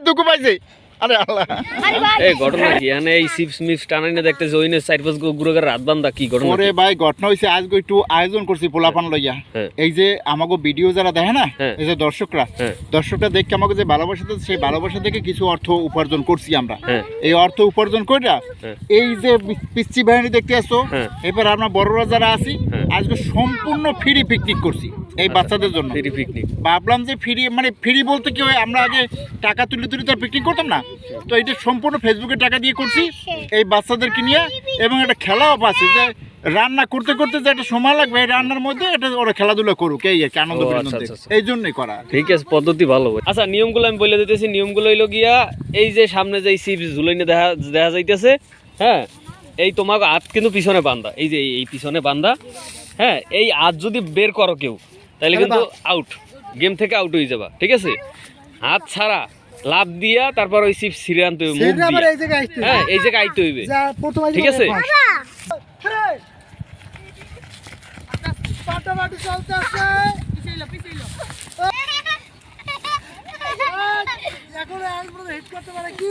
দুঃখ পাইছে আরে আল্লাহ এই ঘটনা কি এখানে এই চিপস মিপস টানাই না দেখতেছে ওই চার পাঁচ গুড়াগার রাত বান্ধা কি ঘটনা ওরে ভাই ঘটনা হয়েছে আজকে একটু আয়োজন করছি পোলাপান লইয়া। এই যে আমাকে ভিডিও যারা দেখে না। এই যে দর্শকরা। দর্শকরা দেখে আমাকে যে ভালোবাসা দেয়, সেই ভালোবাসা থেকে কিছু অর্থ উপার্জন করছি আমরা হ্যাঁ। এই অর্থ উপার্জন করে হ্যাঁ। এই যে পি- পিচ্চি বাহিনী দেখতে আসছো হ্যাঁ। এবার আমরা বড়রা যারা আছি। আজকে সম্পূর্ণ ফ্রি পিকনিক করছি এই বাচ্চাদের জন্য। ফ্রি পিকনিক ভাবলাম যে ফ্রি মানে ফ্রি বলতে কি হয় আমরা আগে টাকা তুলে তুলে তো পিকনিক করতাম না। তো এটা সম্পূর্ণ ফেসবুকে টাকা দিয়ে করছি এই বাচ্চাদেরকে নিয়ে এবং একটা খেলাও পাচ্ছে যে রান্না করতে করতে যে একটা সময় লাগবে এই রান্নার মধ্যে এটা ওরা খেলাধুলা করুক এই আর কি আনন্দ আচ্ছা। আচ্ছা, এই জন্যই করা। ঠিক আছে পদ্ধতি ভালো। আচ্ছা নিয়মগুলো আমি বলে দিতেছি নিয়মগুলো হইল গিয়া এই যে সামনে যে চিপস ঝুলাইনে দেখা দেখা যাইতেছে হ্যাঁ এই তোমাকে হাত কিন্তু পিছনে বান্ধা এই যে এই- এই পিছনে বান্ধা হ্যাঁ এই হাত যদি বের করো কেউ তাহলে কিন্তু আউট গেম থেকে আউট হয়ে যাবা ঠিক আছে? হাত ছাড়া লাভ দিয়া তারপর ওই চিপস ছিঁড়ে আনতে হবে মুখ দিয়া। হ্যাঁ এই জায়গায় আইতে হইবে। ঠিক আছে? এখন হিট করতে পারে। কি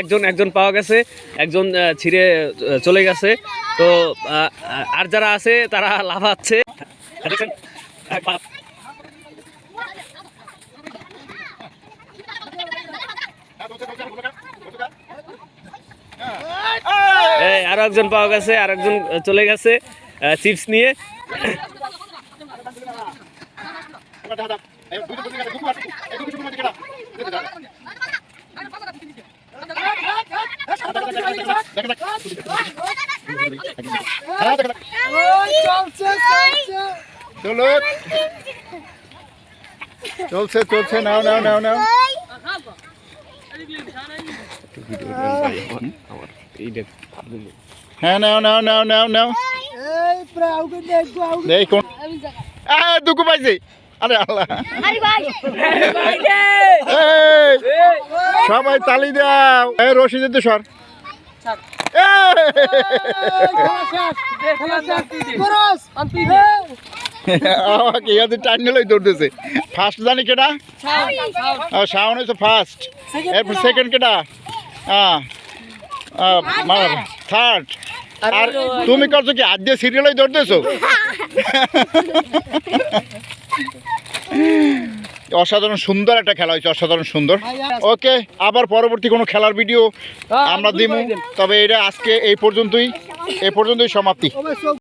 একজন একজন পাওয়া গেছে, একজন ছিঁড়ে চলে গেছে। তো আর যারা আছে, তারা দেখছেন? আরও একজন পাওয়া গেছে, আর একজন চলে গেছে চিপস নিয়ে। ওই চলছে চলছে চলো চলছে চলছে নাও নাও নাও নাও। হ্যাঁ নাও নাও নাও নাও নাও। দুঃখ পাইছে। আরে আল্লাহ। সবাই তালি দাও। এই রশি দিতে সর! আমাকে ইয়াতে টাইম নিলেই দৌড়তেছে। ফার্স্ট জানি কেটা? শাওন হয়েছে ফার্স্ট এরপর সেকেন্ড কেটা? থার্ড আর তুমি করছ কি আজ দিয়ে সিরিয়ালই দৌড়তেছো? অসাধারণ সুন্দর একটা খেলা হয়েছে অসাধারণ সুন্দর। ওকে আবার পরবর্তী কোনো খেলার ভিডিও আমরা দিব তবে এটা আজকে এই পর্যন্তই এই পর্যন্তই সমাপ্তি।